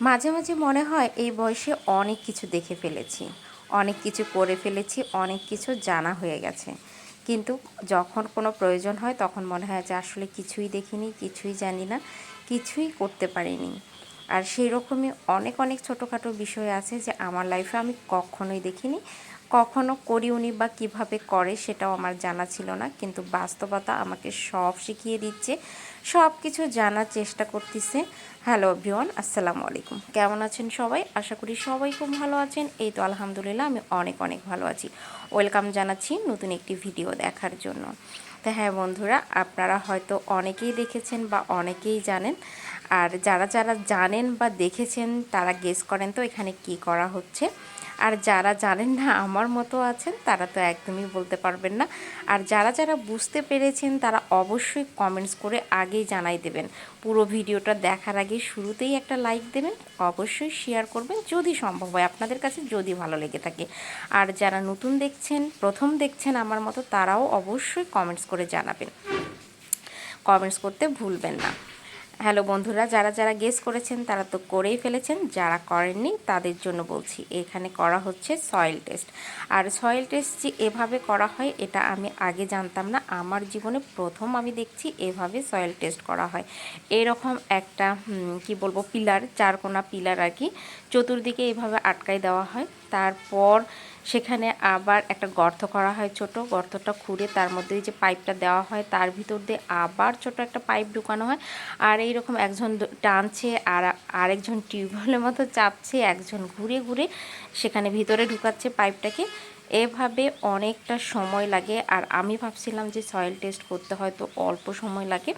মাঝে মাঝে মনে হয় এই বয়সে অনেক কিছু দেখে ফেলেছি। অনেক কিছু করে ফেলেছি, অনেক কিছু জানা হয়ে গেছে। কিন্তু যখন কোনো প্রয়োজন হয় তখন মনে হয় যে আসলে কিছুই দেখিনি, কিছুই জানি না, কিছুই করতে পারিনি। আর সেই রকমই অনেক অনেক ছোটোখাটো বিষয় আছে যে আমার লাইফে আমি কখনোই দেখিনি। কখনো করিওনি বা কীভাবে করে সেটাও আমার জানা ছিল না। কিন্তু বাস্তবতা আমাকে সব শিখিয়ে দিচ্ছে সব কিছু জানার চেষ্টা করতেছে। হ্যালো ভিওয়ান আসসালামু আলাইকুম। কেমন আছেন সবাই? আশা করি সবাই খুব ভালো আছেন। এই তো আলহামদুলিল্লাহ, আমি অনেক অনেক ভালো আছি। ওয়েলকাম জানাচ্ছি নতুন একটি ভিডিও দেখার জন্য। তো হ্যাঁ বন্ধুরা, আপনারা হয়তো অনেকেই দেখেছেন বা অনেকেই জানেন আর যারা যারা জানেন বা দেখেছেন, তারা গেস করেন তো এখানে কি করা হচ্ছে। আর যারা জানেন না, আমার মতো আছেন, তারা তো একদমই বলতে পারবেন না। আর যারা যারা বুঝতে পেরেছেন, তারা অবশ্যই কমেন্টস করে আগেই জানাই দেবেন। পুরো ভিডিওটা দেখার আগে শুরুতেই একটা লাইক দেবেন, অবশ্যই শেয়ার করবেন, যদি সম্ভব হয় আপনাদের কাছে যদি ভালো লেগে থাকে। আর যারা নতুন দেখছেন, প্রথম দেখছেন আমার মতো, তারাও অবশ্যই কমেন্টস করে জানাবেন। কমেন্টস করতে ভুলবেন না। হ্যালো বন্ধুরা, যারা যারা গেস করেছেন তারা তো করেই ফেলেছেন, যারা করেননি তাদের জন্য বলছি, এখানে করা হচ্ছে সয়েল টেস্ট আর সয়েল টেস্ট যে এভাবে করা হয়, এটা আমি আগে জানতাম না, আমার জীবনে প্রথম আমি দেখছি এভাবে সয়েল টেস্ট করা হয়। এরকম একটা কি বলব পিলার চারকোনা পিলার আর কি, চতুর্দিকে এভাবে আটকাই দেওয়া হয়। তারপর সেখানে আবার একটা গর্ত করা হয় ছোট। গর্তটা খুঁড়ে তার মধ্যে যে পাইপটা দেওয়া হয়, তার ভিতর দিয়ে আবার ছোট একটা পাইপ ঢুকানো হয়। আর এই রকম একজন টানছে আর আরেকজন টিউবওয়েলের মতো চাপছে, একজন ঘুরে ঘুরে সেখানে ভিতরে ঢুকাচ্ছে পাইপটাকে। এভাবে অনেকটা সময় লাগে। আর আমি ভাবছিলাম যে সয়েল টেস্ট করতে হয়তো অল্প সময় লাগে।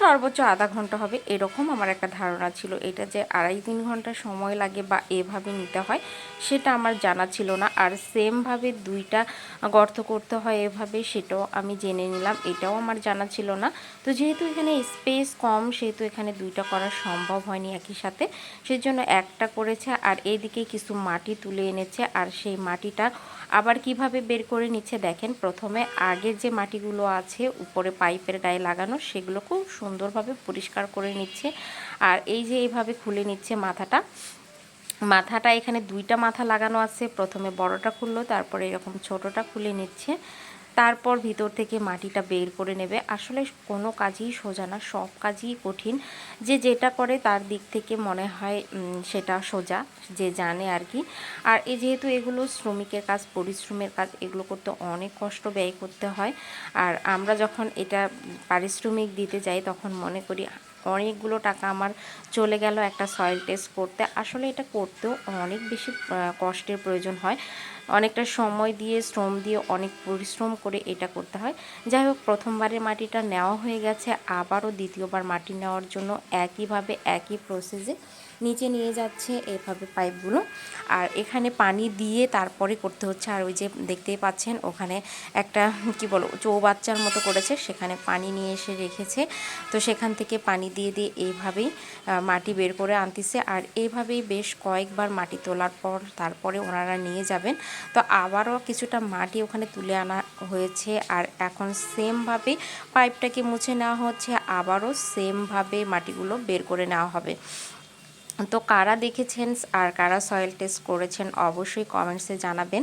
সর্বোচ্চ আধা ঘণ্টা হবে, এরকম আমার একটা ধারণা ছিল। এটা যে আড়াই তিন ঘণ্টা সময় লাগে বা এভাবে নিতে হয়, সেটা আমার জানা ছিল না। আর সেমভাবে দুইটা গর্ত করতে হয় এভাবে, সেটাও আমি জেনে নিলাম, এটাও আমার জানা ছিল না। তো যেহেতু এখানে স্পেস কম, সেহেতু এখানে দুইটা করা সম্ভব হয়নি একই সাথে। সেজন্য একটা করেছে, আর এদিকে কিছু মাটি তুলে এনেছে, আর সেই মাটিটা আবার কীভাবে বের করে নিচ্ছে দেখেন। প্রথমে আগের যে মাটিগুলো আছে উপরে পাইপের গায়ে লাগানো, সেগুলো খুব সুন্দরভাবে পরিষ্কার করে নিচ্ছে। আর এই যে এইভাবে খুলে নিচ্ছে মাথাটা মাথাটা এখানে দুইটা মাথা লাগানো আছে। প্রথমে বড়টা খুললো, তারপরে এরকম ছোটটা খুলে নিচ্ছে। তারপর ভিতর থেকে মাটিটা বের করে নেবে। আসলে কোনো কাজই সোজা না, সব কাজই কঠিন। যে যেটা করে তার দিক থেকে মনে হয় সেটা সোজা, যে জানে আর কি। আর এই যেহেতু এগুলো শ্রমিকের কাজ, পরিশ্রমের কাজ, এগুলো করতে অনেক কষ্ট ব্যয় করতে হয়। আর আমরা যখন এটা পারিশ্রমিক দিতে যাই, তখন মনে করি অনেকগুলো টাকা আমার চলে গেল একটা সয়েল টেস্ট করতে। আসলে এটা করতেও অনেক বেশি কষ্টের প্রয়োজন হয়। অনেকটা সময় দিয়ে, শ্রম দিয়ে অনেক পরিশ্রম করে এটা করতে হয়। যাই হোক, প্রথমবারের মাটিটা নেওয়া হয়ে গেছে। আবারও দ্বিতীয়বার মাটি নেওয়ার জন্য একইভাবে একই প্রসেসে নিচে নিয়ে যাচ্ছে এভাবে পাইপগুলো। আর এখানে পানি দিয়ে তারপরে করতে হচ্ছে। আর ওই যে দেখতেই পাচ্ছেন, ওখানে একটা, কি বলো চৌবাচ্চার মতো করেছে। সেখানে পানি নিয়ে এসে রেখেছে। তো সেখান থেকে পানি দিয়ে দিয়ে এইভাবেই মাটি বের করে আনতেছে। আর এইভাবেই বেশ কয়েকবার মাটি তোলার পর তারপরে ওনারা নিয়ে যাবেন। তো আবারও কিছুটা মাটি ওখানে তুলে আনা হয়েছে। আর এখন সেমভাবে পাইপটাকে মুছে নেওয়া হচ্ছে। আবারও সেমভাবে মাটিগুলো বের করে নেওয়া হবে। তো কারা দেখেছেন আর কারা সয়েল টেস্ট করেছেন অবশ্যই কমেন্টসে জানাবেন।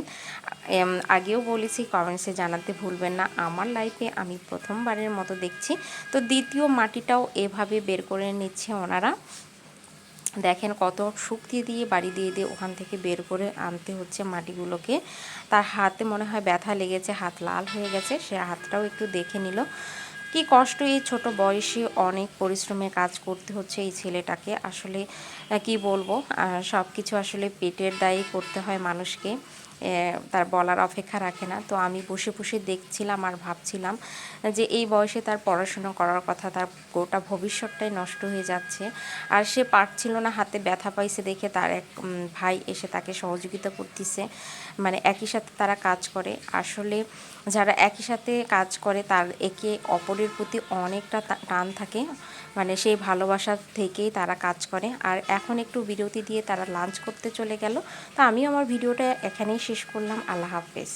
আগেও বলেছি কমেন্টসে জানাতে ভুলবেন না। আমার লাইফে আমি প্রথমবারের মতো দেখছি। তো দ্বিতীয় মাটিটাও এভাবে বের করে নিচ্ছে ওনারা। দেখেন কত শুক্তি দিয়ে বাড়ি দিয়ে দিয়ে ওখান থেকে বের করে আনতে হচ্ছে মাটিগুলোকে। তার হাতে মনে হয় ব্যথা লেগেছে, হাত লাল হয়ে গেছে। সে হাতটাও একটু দেখে নিল। কি কষ্ট এই ছোট বয়সে অনেক পরিশ্রমে কাজ করতে হচ্ছে এই ছেলেটাকে? আসলে কি বলব? সব কিছু আসলে পেটের দায়ী করতে হয় মানুষকে। তার বলার অপেক্ষা রাখে না। তো আমি বসে বসে দেখছিলাম আর ভাবছিলাম যে এই বয়সে তার পড়াশোনা করার কথা, তার গোটা ভবিষ্যৎটাই নষ্ট হয়ে যাচ্ছে। আর সে পারছিল না, হাতে ব্যথা পাইছে দেখে তার এক ভাই এসে তাকে সহযোগিতা করতেছে। মানে একই সাথে তারা কাজ করে। আসলে যারা একই সাথে কাজ করে, তার একে অপরের প্রতি অনেকটা টান থাকে। মানে সেই ভালোবাসা থেকেই তারা কাজ করে। আর এখন একটু বিরতি দিয়ে তারা লাঞ্চ করতে চলে গেল। তো আমি আমার ভিডিওটা এখানেই শেষ করলাম। আল্লাহ হাফেজ।